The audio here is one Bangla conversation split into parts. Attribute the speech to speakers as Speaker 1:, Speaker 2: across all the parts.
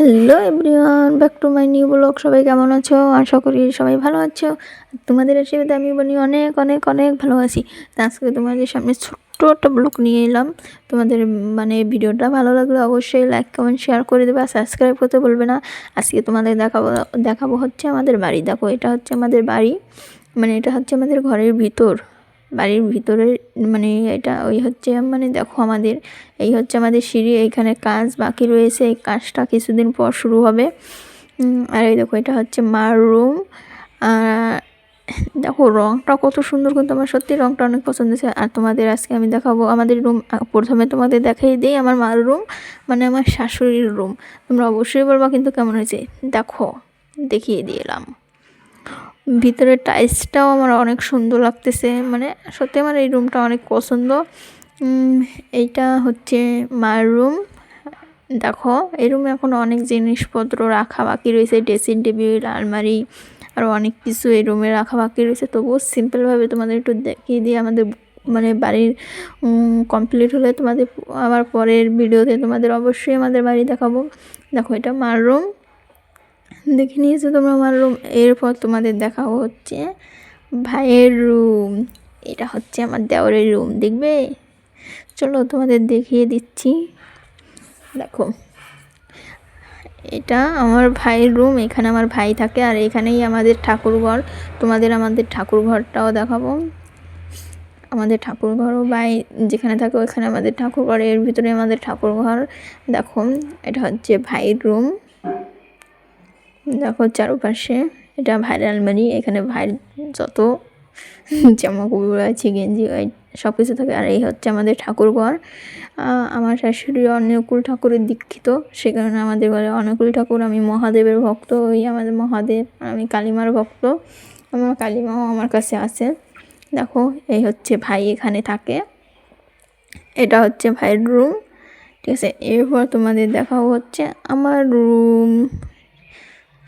Speaker 1: Hello everyone back to my new blog সবাই কেমন আছো? আশা করি সবাই ভালো আছো। তোমাদের আশীর্বাদে আমি বলি অনেক অনেক অনেক ভালো আছি। আজকে তোমাদের সামনে ছোট্ট একটা ব্লগ নিয়ে এলাম। তোমাদের মানে ভিডিওটা ভালো লাগলে অবশ্যই লাইক কমেন্ট শেয়ার করে দেবে। আর সাবস্ক্রাইব করতে বলবে না। আজকে তোমাদের দেখাবো দেখাবো হচ্ছে আমাদের বাড়ি। দেখো, এটা হচ্ছে আমাদের বাড়ি। মানে এটা হচ্ছে আমাদের ঘরের ভিতর। বাড়ির ভিতরে মানে এটা ওই হচ্ছে মানে দেখো আমাদের, এই হচ্ছে আমাদের সিঁড়ি, এইখানে কাজ বাকি রয়েছে, এই কাজটা কিছুদিন পর শুরু হবে। আর এই দেখো এটা হচ্ছে মার রুম। দেখো রংটা কত সুন্দর কিন্তু আমার, সত্যি রংটা অনেক পছন্দ হয়েছে। আর তোমাদের আজকে আমি দেখাবো আমাদের রুম প্রথমে তোমাদের দেখাই দিই আমার মার রুম মানে আমার শাশুড়ির রুম। তোমরা অবশ্যই বলবা কিন্তু কেমন হয়েছে। দেখো, দেখিয়ে দিলাম ভিতরে টাইলসটাও আমার অনেক সুন্দর লাগতেছে। মানে সত্যি আমার এই রুমটা অনেক পছন্দ। এইটা হচ্ছে মার রুম দেখো, এই রুমে এখন অনেক জিনিসপত্র রাখা বাকি রয়েছে ড্রেসিং টেবিল আলমারি আরও অনেক কিছু এই রুমে রাখা বাকি রয়েছে। তবুও সিম্পলভাবে তোমাদের একটু দেখিয়ে দিয়ে আমাদের মানে বাড়ির কমপ্লিট হলে তোমাদের আবার পরের ভিডিওতে তোমাদের অবশ্যই আমাদের বাড়ি দেখাবো। দেখো, এটা মার রুম দেখে নিয়েছো তোমরা আমার রুম এরপর তোমাদের দেখা হচ্ছে ভাইয়ের রুম এটা হচ্ছে আমার দেওরের রুম দেখবে? চলো তোমাদের দেখিয়ে দিচ্ছি। দেখো, এটা আমার ভাইয়ের রুম এখানে আমার ভাই থাকে, আর এখানেই আমাদের ঠাকুরঘর। তোমাদের আমাদের ঠাকুরঘরটাও দেখাবো। আমাদের ঠাকুরঘরও ভাই যেখানে থাকে, ওইখানে আমাদের ঠাকুরঘর, এর ভিতরে আমাদের ঠাকুরঘর। দেখো, এটা হচ্ছে ভাইয়ের রুম দেখো চারপাশে এটা ভাইরাল আলমারি এখানে ভাইয়ের যত জামা কাপড় আছে, গেঞ্জি সব কিছু থাকে। আর এই হচ্ছে আমাদের ঠাকুরঘর। আমার শাশুড়ি অনেকুল ঠাকুরের দীক্ষিত, সে কারণে আমাদের বলে অনেকুল ঠাকুর। আমি মহাদেবের ভক্ত, ওই আমাদের মহাদেব, আমি কালীমার ভক্ত। আমার কালীমাও আমার কাছে আছে। দেখো, এই হচ্ছে ভাই এখানে থাকে। এটা হচ্ছে ভাইয়ের রুম ঠিক আছে? এরপর তোমাদের দেখাও হচ্ছে আমার রুম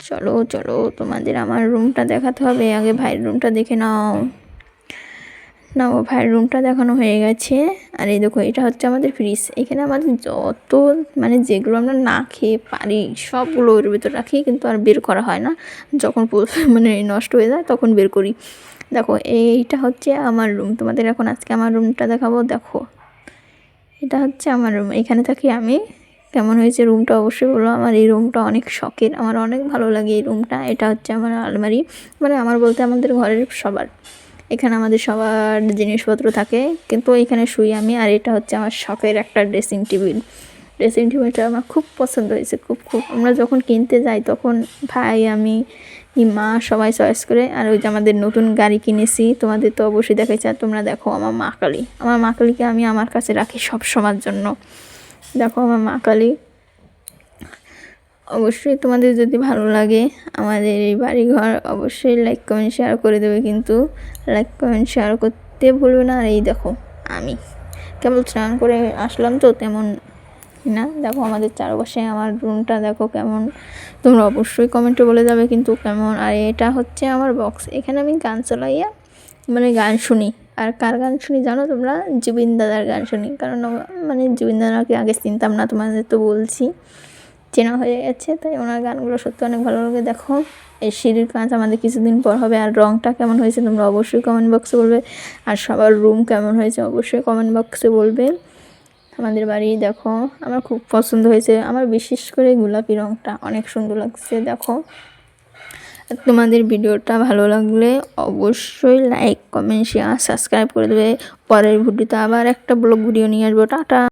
Speaker 1: চলো চলো, তোমাদের আমার রুমটা দেখাতে হবে। আগে ভাইয়ের রুমটা দেখে নাও। না ও ভাইয়ের রুমটা দেখানো হয়ে গেছে। আর এই দেখো, এটা হচ্ছে আমাদের ফ্রিজ এখানে আমাদের যত মানে যেগুলো আমরা না খেয়ে পারি, সবগুলো ওর ভিতর রাখি, কিন্তু আর বের করা হয় না। যখন মানে নষ্ট হয়ে যায়, তখন বের করি। দেখো, এইটা হচ্ছে আমার রুম তোমাদের এখন আজকে আমার রুমটা দেখাবো। দেখো, এটা হচ্ছে আমার রুম এখানে থাকি আমি। কেমন হয়েছে রুমটা অবশ্যই বলো। আমার এই রুমটা অনেক শখের। আমার অনেক ভালো লাগে এই রুমটা এটা হচ্ছে আমার আলমারি। মানে আমার বলতে আমাদের ঘরের সবার। এখানে আমাদের সবার জিনিসপত্র থাকে। কিন্তু এখানে শুই আমি। আর এটা হচ্ছে আমার শখের একটা ড্রেসিং টেবিল ড্রেসিং টেবিলটা আমার খুব পছন্দ হয়েছে। খুব খুব। আমরা যখন কিনতে যাই, তখন ভাই, আমি, মা সবাই চয়েস করে। আর ওই যে আমাদের নতুন গাড়ি কিনেছি, তোমাদের তো অবশ্যই দেখাইছে। আর তোমরা দেখো আমার মা কালী। আমার মা কালীকে আমি আমার কাছে রাখি সব সময়ের জন্য। দেখো আমার মা কালী। অবশ্যই তোমাদের যদি ভালো লাগে আমাদের এই বাড়িঘর, অবশ্যই লাইক কমেন্ট শেয়ার করে দেবে কিন্তু লাইক কমেন্ট শেয়ার করতে ভুলবে না। আর এই দেখো আমি। কেবল স্নান করে আসলাম তো তেমন না। দেখো আমাদের চারপাশে আমার রুমটা দেখো কেমন। তোমরা অবশ্যই কমেন্টে বলে যাবে কিন্তু কেমন। আর এটা হচ্ছে আমার বক্স এখানে আমি গান চালাইয়া মানে গান শুনি। আর কার গান শুনি জানো তোমরা? জুবিন দাদার গান শুনি। কারণ মানে জুবিন দাদাকে আগে চিনতাম না, তোমাদের তো বলছি। চেনা হয়ে গেছে, তাই ওনার গানগুলো সত্যি অনেক ভালো লাগে। দেখো, এই সিঁড়ির কাজ আমাদের কিছুদিন পর হবে, আর রঙটা কেমন হয়েছে তোমরা অবশ্যই কমেন্ট বক্সে বলবে। আর সবার রুম কেমন হয়েছে অবশ্যই কমেন্ট বক্সে বলবে। আমাদের বাড়ি, দেখো, আমার খুব পছন্দ হয়েছে। আমার বিশেষ করে গোলাপি রঙটা অনেক সুন্দর লাগছে, দেখো। তোমাদের ভিডিওটা ভালো লাগলে অবশ্যই লাইক কমেন্ট শেয়ার সাবস্ক্রাইব করে দেবে। পরের ভিডিওতে আবার একটা ব্লগ ভিডিও নিয়ে আসব। টাটা।